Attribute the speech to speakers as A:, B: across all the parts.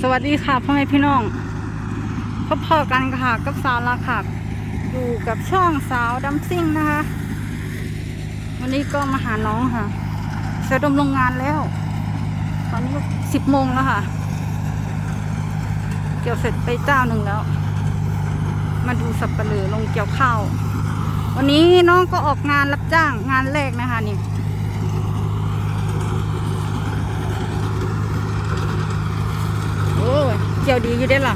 A: สวัสดีค่ะพ่อแม่พี่น้องพบพอกันค่ะกับสาวลาค่ะ อยู่กับช่องสาวดัมซิ่งนะคะ วันนี้ก็มาหาน้องค่ะเสร็จดมโรงงานแล้ว ตอนนี้ก็สิบโมงแล้วค่ะ เกี่ยวเสร็จไปเจ้าหนึ่งแล้ว มาดูสับปะเหลือลงเกี่ยวข้าว วันนี้น้องก็ออกงานรับจ้างงานแรกนะคะนี่ โอ้ยเกี่ยวดีอยู่ได้อล่ะ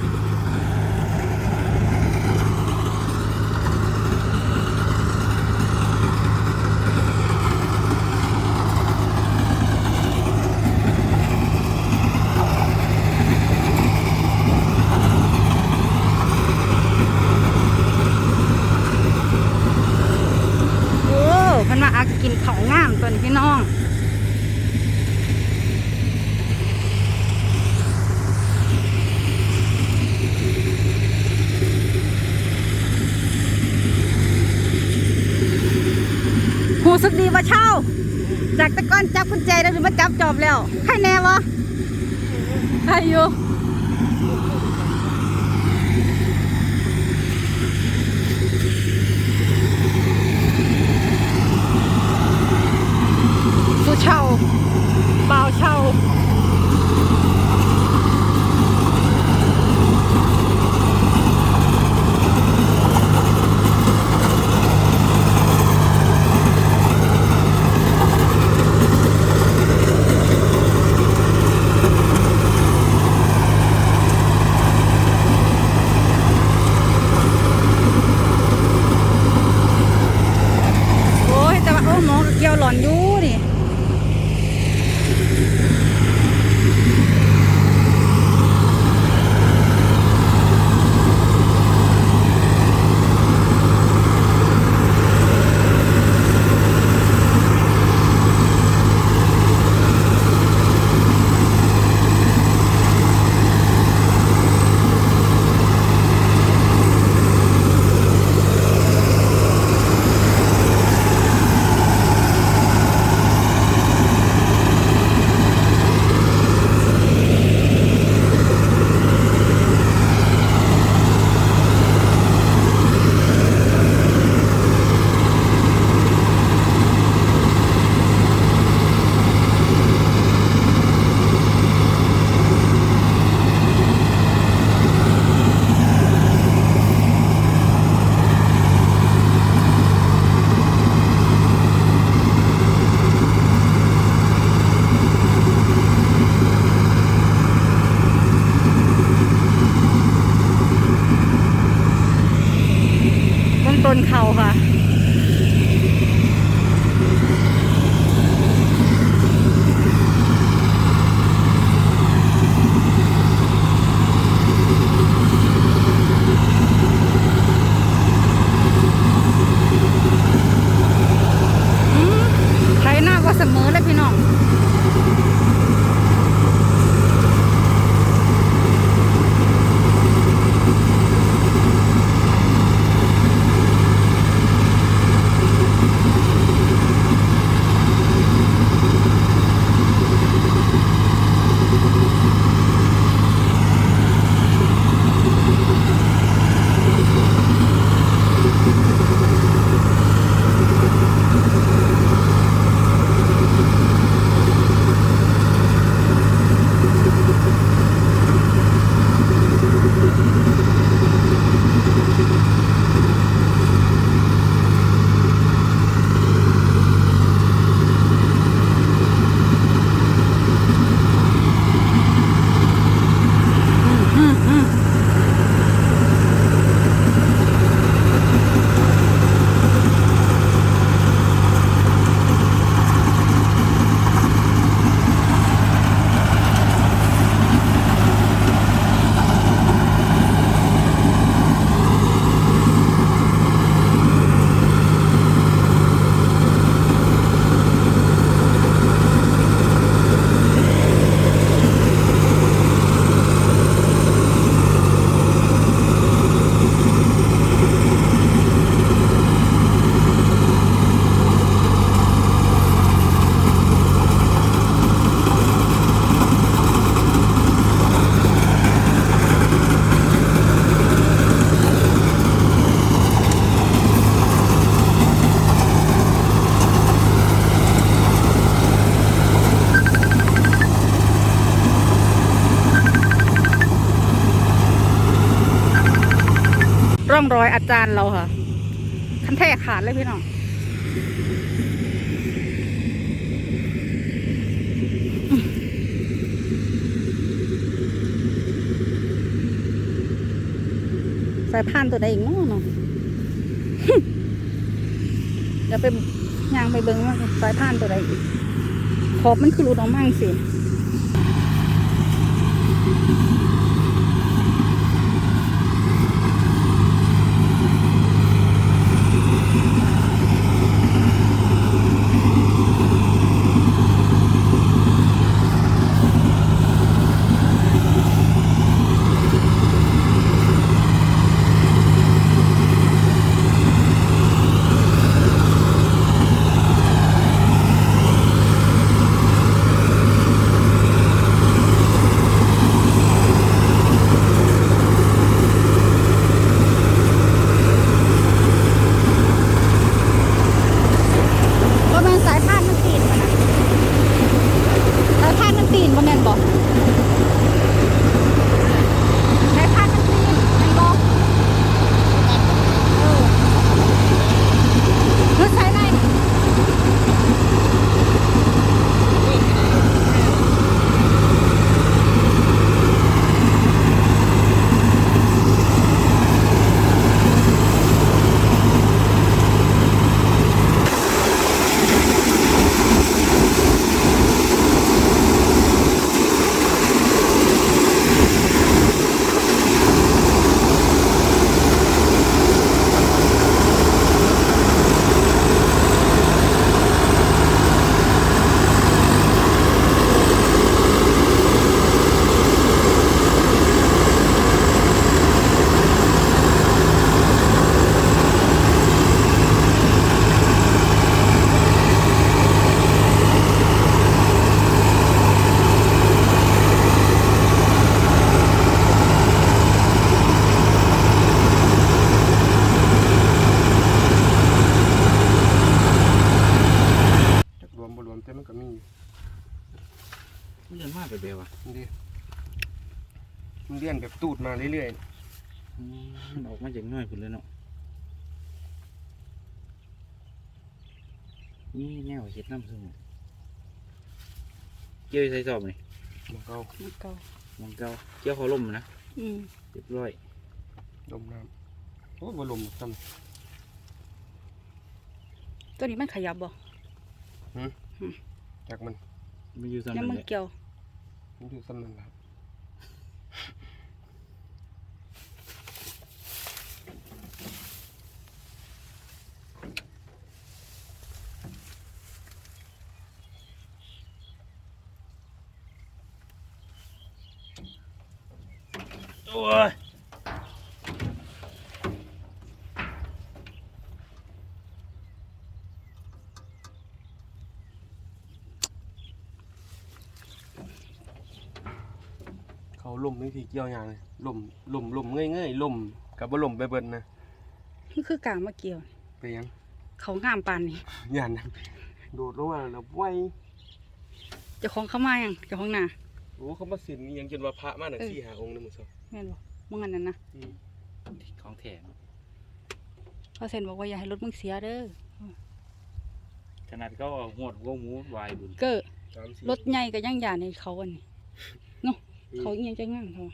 A: โอ้เพันมาอากินเขาวงามตัวนี้พี่น้อง หูสึกดีว่าเช่า จากตะก้อนจับกุญแจแล้วถึงมาจับจอบแล้วใครแน่วะใครอยู่ ร่องรอยอาจารย์เราค่ะ คันแท้ขาดเลยพี่น้องสายพานตัวใดอีกเนาะเนาะเดี๋ยวไปยางไปเบิ้งว่าสายพานตัวใดอีก ขอบมันคือรูดออกมาจังสิ
B: ลี่
C: ยนแบบตูดมาเรื่อย
B: มันออกมาจากน้อยพุ่นเลยเนาะนี่แนวเฮ็ดน้ำซุ่มเกี่ยวใส่สอบนี่
C: ๆมันก็
A: มันเก่า
B: มันเก่าเกี่ยวเขาล่มนะ
A: อืม
B: เรียบร้อย
C: ลมน้ำโอ้บ่ลมซ้
A: ตัวนี้มันขยับบ่ำ
C: จากมัน
B: มันอยู่ซ้ำ
A: ยัง
B: นั่น
A: มัน
B: แหละ
A: เกี่ยว
C: มันอยู่ซ้ำนั่นล่ะ
B: โอ้ย
C: เขาลมนี่ที่เกี่ยวอย่างเลยลมลมลมเงยๆลมกับบ่ลมไปเบิดนะ
A: มันคือกลางมาเกี่ยว
C: ไปยัง
A: เขางามปานนี่
C: ย่านนั้นโดดลงมาแล้วไว
A: เจ้าของเข้ามายังเจ้าของหน้า
C: โอ้เขามาสินอีหยังจนว่าพระมาน่ะ
A: เออ
C: สี่หาองค์นึงมื้อเช้า
A: แม่นบ่มึงอันนั้นนะ
C: อืม
B: ของแถม
A: เพราะเซนบอกว่าอย่าให้รถมึงเสียเด้อ
B: ขนาดเขาเอาหวดหัวหมูวายบุญ
A: เก้อ
C: สามสี่
A: รถใหญ่ก็ยังอย่าในเขาอันนี้เนาะเขาอีหยังจะง่างเขา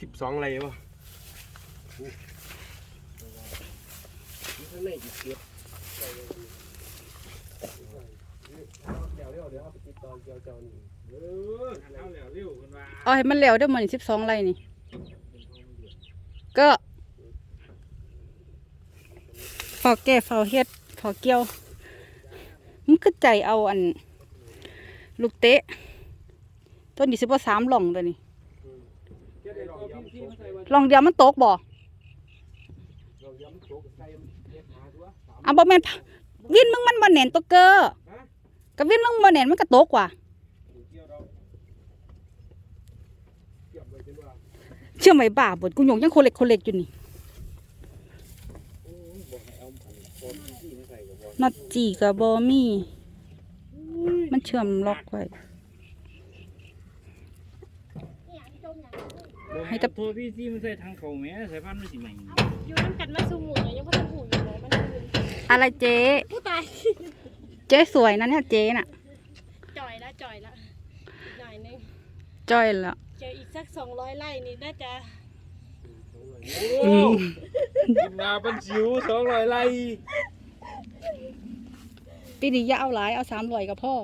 C: สิบสองไรวะข้างในอีกเกียบเดี๋ยวเดี๋ยวเดี๋ยวเอาไป ติดต่อเกี่ยวเจ้านี่เออ
B: เอาแล้วเร็วกันว่า
A: เอาให้มันแล้วเด้อมันสิบสองไร่นี่ ก็ฝอแก่ฝอเฮ็ดฝอเกี่ยว มันคือใจเอาอัน ลูกเตะ ต้นนี้สิบว่าสามหล่องตัวนี้หล่องเดียวมันตกบ่อะบ่แม่นวินมึงมันบ่แน่นตัวเกอ กับวินมึงบ่แน่นมันก็ตกว่ะเชื่อไหมบ้าบดกูหยงยังโคเล็กโคเล็กอยู่นี่น็อตจีกับบอมี่ มันเชื่อมล็อกไว้
C: เอ
A: ให้แต่
B: โทรพี่ที่มันใส่ทางเขาแม่สายพันธุ์มันสิใหม่
D: อยู่น้ำกันมาสูหมูเลยยังไม่ทันหูอยู่เลยมันคืน
A: อะไรเจ๊
D: ผู้ตาย
A: เจ๊สวยนะเนี่ยเจ๊น่ะ
D: จ่อยละจ่อยละอีกหน่อยนึง
A: จ้อยละ
D: เจออีกสักสองร้อยไร่นี่น่าจะ
B: โอ้กินนาเป็นสิวสองร้อยไร่
A: ปีนี้อย่าเอาหลายเอาสามร้อยกับพ่อ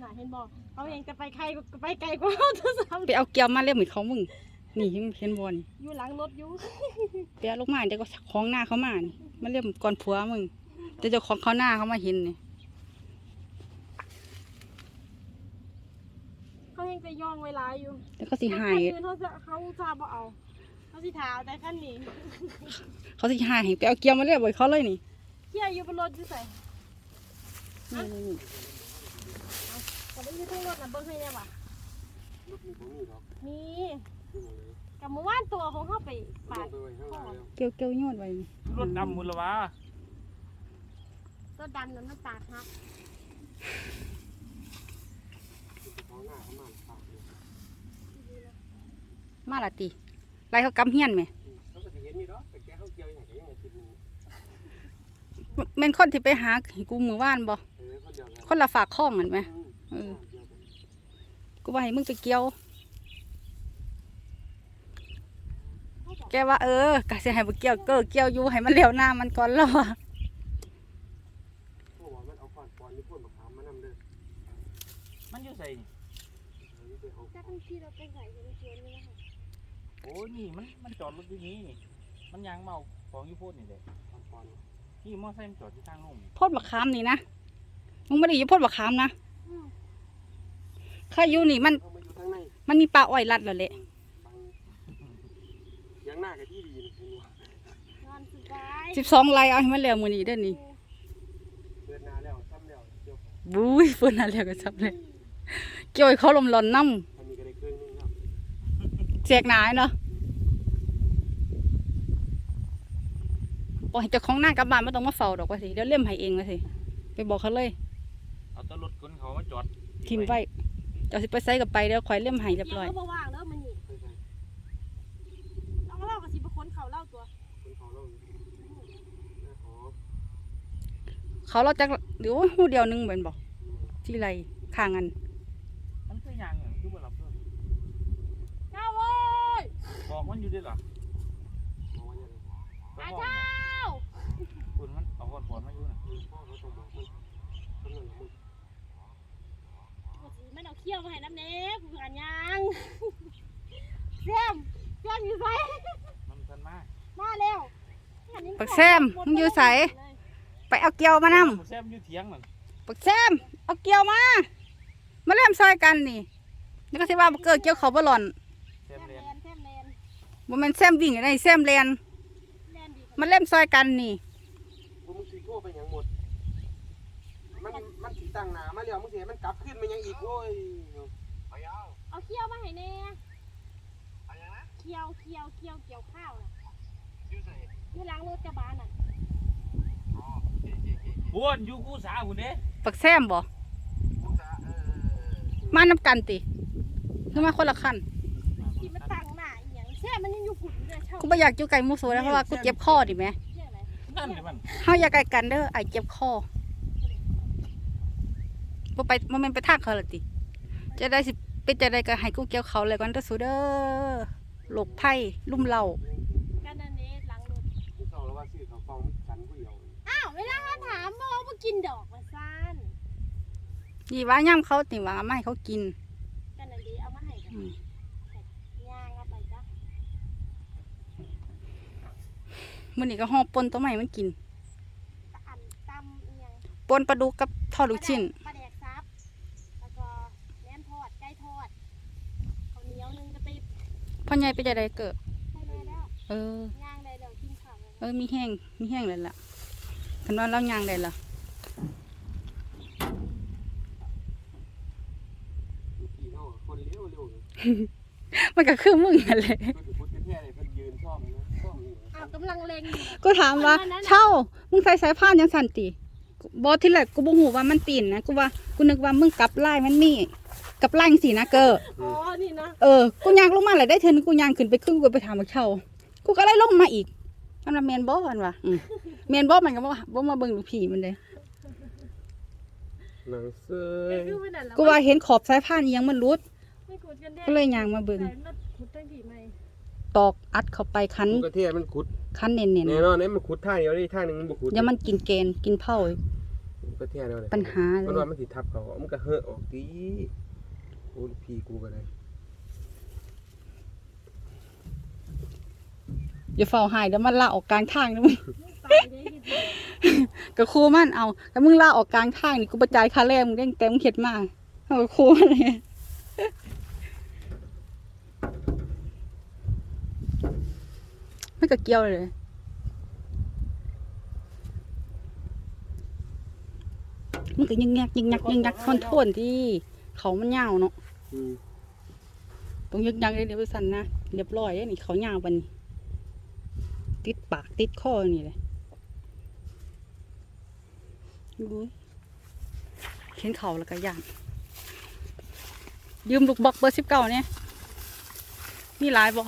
D: หนาเห็นบอกเขาเองจะไปใครก็ไปไกลกว่าเขาทุกสาม
A: ไปเอาเกียวมาเรียบเหมือนเขามึงนี่ยังเห็นบอล
D: อยู่หลังรถอยู่
A: เปียลูกมาเดี๋ยวก็คล้องหน้าเขามานี่มันเรียบก่อนผัวมึงเดี๋ยวเจะของเขาหน้าเขามาเห็นนี่
D: เขา ยังจะย่องเวลาอยู่
A: แล้วก็สิหาย
D: คันอื่นเขาจะเขาจะบ่เอาเขาสิถาวแต่ขั้นนี้
A: เขาสิหายให้ไปเอาเกียวมาเรียบไว้เขาเลยนี่
D: เที่ยอยู่บนรถอยู่ใส่
A: นี่นี่นี่
D: แต่ไม่อยู่ทั้งรถนะเบิ้งให้ยังวะ
C: รถมีบ่มีหรอก
D: นี่
C: อยู่เลย
D: กับเมื่อวานตัวของเขาไปปาด
C: ลงไปไว้ข้างล่างแล้ว
A: เกียวเกียวโยนไว้นี่
B: รถดำมุลวะ
D: ตัวดำนั้นมันปาดฮัก
C: เขาหน้าเขามาปากเลย
A: มาละติไรเขากำเฮียนไหม
C: เขาก็นค่อกแต่แกเขาเกี่ยวอย่างไรยังไงคิดนี่
A: แม่นคนที่ไปหาหกูมือว่านบ่
C: เออเขาเดียวกัน
A: คนละฝากข้องกันไหม
C: กู
A: ว่าให้มึงไปเกี่ยว แกว่าเออกะสิให้บ่เกี่ยวเกอเกี่ยวอยู่ให้มันเลี้ยวหน้ามันก่อนแล้วอะ
C: เพราะว่ามันอาก่อนก่อนนี่พ่นมะมันอ
B: ยู่ใส่
C: อ้นี่
B: มันมันจอดรถอยู่นี่นี่มันยางเมาของอยู่โพดนี่แหละ
C: ก่อนก่อน
B: ที่มอไซค์มันจอดที่ทางลงนี่
A: พ่นบักขามนี่นะมึงไม่ได้อยู่พ่นบักขามนะ
D: อืม
A: ข้าอยู่นี่มัน
C: เขามาอยู่ข้างใน
A: มันมีปลาอ้อยรัดแล้วแหละ
C: ฟังเสียังหน้ากับที่ดีนี่คุณว่าน
D: อนสบาย
A: สิบสองไร่เอาให้มันแล้วมือนี้เด้อนี่
C: เปิดหน้าแล้วซ้ำแล้วเดี๋ยว
A: บุ้ยเพิ่นนั่นแล้วก็ซับเลยเกี่ยวให้เขาลมร้อนน้
C: ถ้ามีก็ได้เครื่องนึงครับำ
A: แจกหนายเนาะปล่อยให้เจ้าของหน้ากลับบ้านไม่ต้องมาเฝ้าดอกว่าสิเดี๋ยวเล่มให้เองว่าสิไปบอกเขาเลย
B: เอาแตรถคนเขามาจอด
A: ทิมไว้เจ้าสิไปใส่กับไปเดี๋ยวข่อยเล่มให้เรียบร้อย
D: เดี๋ยวเขาบ่ว่างแล้วมันนี่
C: ใช่ใช่
D: เอาเล่ากับสิบคนเขาเล่าตัว
C: คนเขาเราเนี่ยขอ
A: เขาเราจักหรือว่าหูเดียวหนึงเหมือนบอกที่ไรข้างกัน
B: มันคือยางอย่างคือบ่รับเพิ่ม
D: เจ้าเว้ย
B: บอก มันอยู่ด้วยเหรอ
C: เอาไว้ยังไง
B: ไป
D: อา
B: บอก
D: เจ้า
B: คุณมันเอาคนปอนมาอยู่น่ะ
C: เออพ่อเขาต้องบอกมันกำลังมึง
D: มันเอาเขี้ยวมาให้น้ำเน็กงานยังเซมเซมอยู่ไส
B: มันเพิ่นมา
D: มาแล้ว
A: ปักแซมมึงอยู่ใสไปเอาเกียวมาน
B: แซมอยู่เถียงนั่นำ
A: ปักแซมเอาเกียวมา มาเล่มซอยกันนี่นี่ก็สิว่าบ่เกิดเกี่ยวเขาบ่หล่อน บ่แม่นแซมวิ่งอะไรแซมแลน
D: แลนดี
A: มาเล่มซอยกันนี่
C: กูมึงสีโทษไปหยังหมด มันมันสีตั้งหนามาแล้วมึงเสียมันกลับขึ้นมายังอีกโอ้ย
D: เอาเขี้ยวมาให้แน่เขี้ยวเขี้ยวเขี้ยวเกี่ยวข้าวน่ะอยู่หล้างรถกระบะน่ะ
B: บ้วนอยู่กูสาหุ่นเด้
A: ปักแซมบ่มานำกันติคือมาคนละคัน
D: ที่มันตั้งหน้า อีหยังแซมมันยังอยู่ฝุ่นอยู่เลยเช่า
A: กูบ่อยากอยู่ไกลหมู่สูแล้วเพราะว่ากูเจ็บคอดิแหม
D: เที่ยไหน
B: นั่นนี่มัน
A: เฮาอย่าไกลกันเด้อไอเจ็บคอบ่ไปบ่แม่นไปทางเขาละติ จะได้สิเป็นจะได้ก็ให้กูเกี่ยวเขาเลยก่อนเด้อสูเด้อหลบภัยลุ่มเหล่า
D: กันนั่นเด้หล้างรถ
C: มึงสองแล้วว่าซื้อเขาฟองกันกูเดียว
D: อ้าวเวลาเขาถามมองมากินดอกมาซ่าน
A: นี่ว่าย่ำเขาติว่าไม่ให้เขากิน
D: กันนั่นเด้เอามาให้กัน
A: อืม
D: ย่างเอาไปจ้ะ
A: มื้อนี้ก็ห่อปนตัวใหม่มันกิน
D: ตะอันตำอีหยัง
A: ปนปลาดุกกับทอดลูกชิ้น
D: ปลาแดกซับแล้วก็แหนมทอดไก่ทอดข้าวเหนียวหนึงกระติบ
A: พ่อใหญ่ไปจะได้เกิด
D: ได้เลยแล้ว
A: เออ
D: ย่างได้แล้วกินข้าวแล้ว
A: เออมีแห้งมีแห้งเลยล่ะคันว่าเราย่างได้ล่ะ
C: กี่เท่าคนเลี้ยวเร็วเลย
A: มันก็คือมึงนั่นแหละ
C: ก็ถื
D: กำลังเล็งอยู่
A: กูถามว่าเช่ามึงใส่สายพานยังสั่นติบอที่แรกกูบ่ฮู้ว่ามันปีนนะกูว่ากูนึกว่ามึงกลับไล่มันนี่กับไล่สินะเกอ
D: อ๋อ นี่นะ
A: เออกูยางลงมาเลยได้เทอนึงกูยางขึ้นไปครึ่งกูไปถามบักเช่ากูก็ไล่ลงมาอีกมันว่าแมนบอมันว่ะอืมแมนบอมันก็บอกว่าบ่มาเบิ่งดูผีมันเลย
C: หนังเซย
D: คือไปนั่นแล้ว
A: กูว่าเห็นขอบสายพานอิหยังมันรุด
D: ไม่ขุดกันแน่
A: ก็เลยยางมาเบิ่ง
D: แต่นัดขุดตั้งกี่ไม้
A: ตอกอัดเข้าไปคัน
C: กูกระเทียมมันขุด
A: คันเน้น
C: แน่นอนเนี่ยมันขุดท่าเดียวได้ท่าหนึงมันบ่ขุด
A: ๆอย่ามันกินเกณฑ์กินเผาอีก
C: กูกระเทียมแล้วเลย
A: ปัญหาเลย
C: มันว่ามันสิทับเขามันก็เฮอะออกตีโอ้ยพี่กูก็เลย
A: อย่าเฝ้าหายเดี๋ยวมันลาออกกลางทางนะมึง
D: ตายได้ยิน
A: กับครูมันเอาแล้วมึงลาออกกลางทางนี่กูประจายค่าแรงมึงได้แต่มึงเข็ดมากเอากับครูมันเลย ไม่กะเกี่ยวเลย มันก็ยังแงกยิงยักยิงยักทนทนที่ เขามันยาวเนาะ
C: อืม
A: ตรงยึกยักเลยเดี๋ยวไปสั่นนะเรียบร้อยเลยนี่เขายาวปันนี่ติดปากติดคอนี่เลยดูเข็นเขาแล้วก็ย่างยืมลูกบอกเบอร์สิบเก้าเนี่ยมีหลายบอก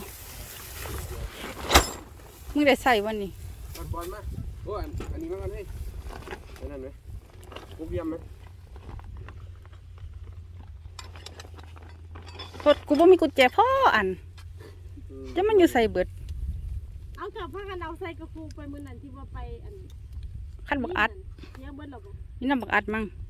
A: มึงได้ใส่วันนี้
C: บอลบอลมาโอ้ยอันอันนี้มากันให้อันนั้นไหมกูเยี่ยมไหม
A: รถกูบ่มีกุญแจพ่ออัน
C: อื
A: จะมันอยู่ใส่เบิด
D: เอากลับพากันเอาใส่กระคูไปมือนั่นที่ว่าไปอัน
A: คันบักอัด
D: เนี่ยเบิ้ลหรอบ่
A: นี่น้ำบักอัดมั้ง
D: เ